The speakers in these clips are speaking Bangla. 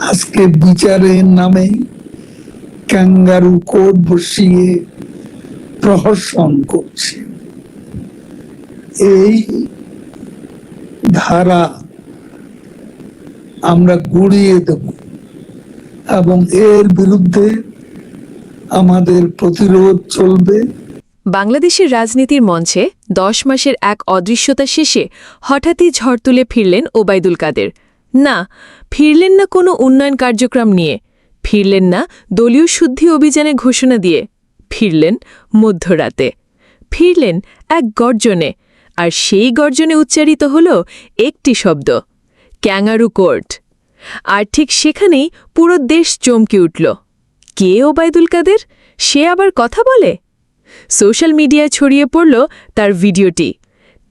আজকে বিচারের নামে ক্যাঙ্গারু কোট বসিয়ে প্রহসন করছে। এই ধারা আমরা গুড়িয়ে দেব এবং এর বিরুদ্ধে আমাদের প্রতিরোধ চলবে। বাংলাদেশের রাজনীতির মঞ্চে দশ মাসের এক অদৃশ্যতা শেষে হঠাৎই ঝড় তুলে ফিরলেন ওবায়দুল কাদের। না, ফিরলেন না কোনো উন্নয়ন কার্যক্রম নিয়ে। ফিরলেন না দলীয় শুদ্ধি অভিযানে ঘোষণা দিয়ে। ফিরলেন মধ্যরাতে। ফিরলেন এক গর্জনে, আর সেই গর্জনে উচ্চারিত হল একটি শব্দ, ক্যাঙ্গারু কোর্ট। আর ঠিক সেখানেই পুরো দেশ চমকে উঠল। কে ওবায়দুল কাদের? সে আবার কথা বলে? সোশ্যাল মিডিয়ায় ছড়িয়ে পড়ল তার ভিডিওটি।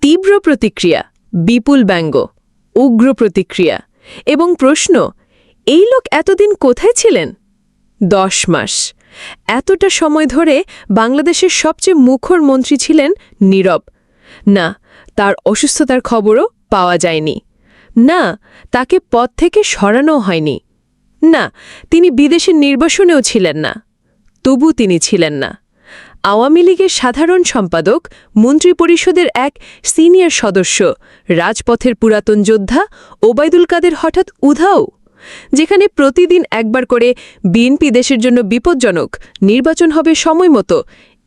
তীব্র প্রতিক্রিয়া, বিপুল ব্যঙ্গ, উগ্র প্রতিক্রিয়া। এবং প্রশ্ন, এই লোক এতদিন কোথায় ছিলেন? দশ মাস। এতটা সময় ধরে বাংলাদেশের সবচেয়ে মুখর মন্ত্রী ছিলেন নীরব। না, তার অসুস্থতার খবরও পাওয়া যায়নি। না, তাকে পদ থেকে সরানো হয়নি। না, তিনি বিদেশের নির্বাসনেও ছিলেন না। তবু তিনি ছিলেন না। আওয়ামী লীগের সাধারণ সম্পাদক, মন্ত্রিপরিষদের এক সিনিয়র সদস্য, রাজপথের পুরাতন যোদ্ধা ওবায়দুল কাদের হঠাৎ উধাও, যেখানে প্রতিদিন একবার করে বিএনপি দেশের জন্য বিপজ্জনক নির্বাচন হবে সময় মতো।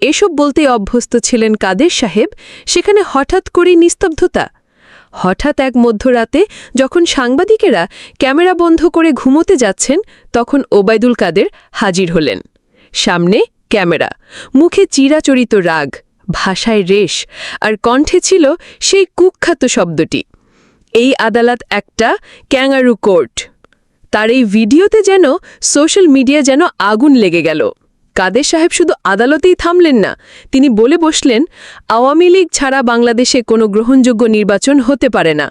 এসব বলতে অভ্যস্ত ছিলেন কাদের সাহেব, সেখানে হঠাৎ করে নিস্তব্ধতা। হঠাৎ এক মধ্যরাতে যখন সাংবাদিকেরা ক্যামেরা বন্ধ করে ঘুমোতে যাচ্ছেন, তখন ওবায়দুল কাদের হাজির হলেন। সামনে ক্যামেরা। মুখে চিরাচরিত রাগ, ভাষায় রেশ, আর কণ্ঠে ছিল সেই কুখ্যাত শব্দটি। এই আদালত একটা ক্যাঙ্গারু কোর্ট। তার এই ভিডিওতে যেন সোশ্যাল মিডিয়া যেন আগুন লেগে গেল। কাদের সাহেব শুধু আদালতেই থামলেন না, তিনি বলে বসলেন, আওয়ামী লীগ ছাড়া বাংলাদেশে কোনো গ্রহণযোগ্য নির্বাচন হতে পারে না।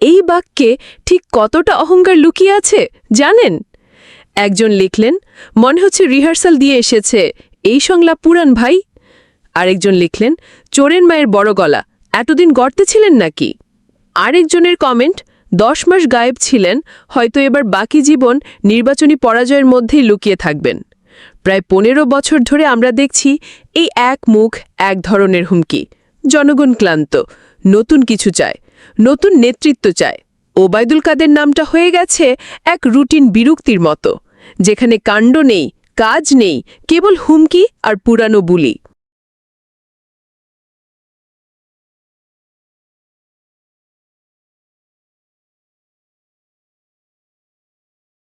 এই বাক্যে ঠিক কতটা অহংকার লুকিয়ে আছে, জানেন? একজন লিখলেন, মনে হচ্ছে রিহার্সাল দিয়ে এসেছে। এই সংলাপ পুরান ভাই? আরেকজন লিখলেন, চোরের মায়ের বড় গলা। এতদিন গর্তে ছিলেন নাকি? আরেকজনের কমেন্ট, দশ মাস গায়েব ছিলেন, হয়তো এবার বাকি জীবন নির্বাচনী পরাজয়ের মধ্যেই লুকিয়ে থাকবেন। প্রায় পনেরো বছর ধরে আমরা দেখছি এই এক মুখ, এক ধরনের হুমকি। জনগণ ক্লান্ত। নতুন কিছু চায়। নতুন নেতৃত্ব চায়। ওবায়দুল কাদের নামটা হয়ে গেছে এক রুটিন বিরক্তির মতো। যেখানে কাণ্ড নেই কাজ নেই কেবল হুমকি আর পুরানো বুলি।